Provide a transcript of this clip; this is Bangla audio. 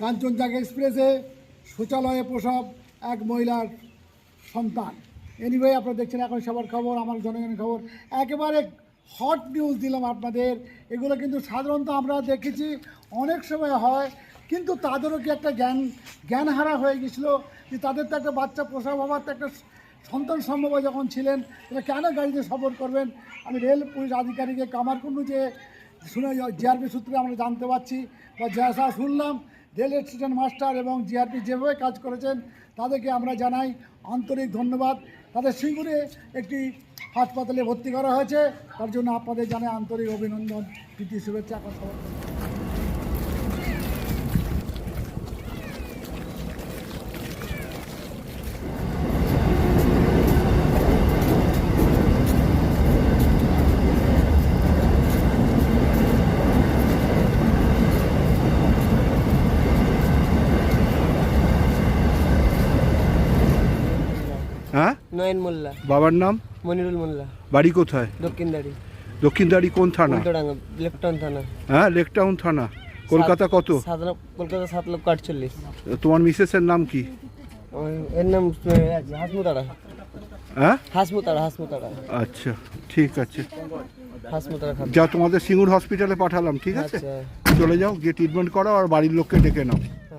কাঞ্চনজঙ্ঘা এক্সপ্রেসে শৌচালয়ে প্রসব এক মহিলার সন্তান। এনিওয়ে আপনারা দেখছেন এখন সবার খবর, আমার জনগণের খবর। একেবারে হট নিউজ দিলাম আপনাদের। এগুলো কিন্তু সাধারণত আমরা দেখেছি, অনেক সময় হয়, কিন্তু তাদেরও কি একটা জ্ঞান জ্ঞান হারা হয়ে গেছিল যে তাদের তো একটা বাচ্চা প্রসব হওয়ার তো একটা সন্তান সম্ভব যখন ছিলেন তাহলে কেন গাড়িতে সফর করবেন? আমি রেল পুলিশ আধিকারিকের কামারকুণ্ডু যে শুনে জিআরপি সূত্রে আমরা জানতে পারছি, বা যা শুনলাম রেল স্টেশন মাস্টার এবং জিআরপি যেভাবে কাজ করেছেন, তাদেরকে আমরা জানাই আন্তরিক ধন্যবাদ। তাদের সিঙ্গুরে একটি হাসপাতালে ভর্তি করা হয়েছে। তার জন্য আপনাদের জানাই আন্তরিক অভিনন্দন। প্রীতি শুভেচ্ছা এখন নয়ন মোল্লা। বাবার নাম? মনিরুল মোল্লা। বাড়ি কোথায়? দক্ষিণদাড়ি। দক্ষিণদাড়ি কোন থানা? লেফটন থানা। হ্যাঁ লেকটাউন থানা। কলকাতা কত? কলকাতা সাত লক্ষ আটচল্লিশ। তোমার মিসেসের নাম কি? এর নাম আহ, হাসমুতাড়া হ্যাঁ? হাসমুতাড়া হাসমুতাড়া আচ্ছা ঠিক আছে। যা তোমাদের সিঙ্গুর হসপিটালে পাঠালাম ঠিক আছে? আচ্ছা। চলে যাও গিয়ে ট্রিটমেন্ট করো আর বাড়ির লোককে ডেকে নাও।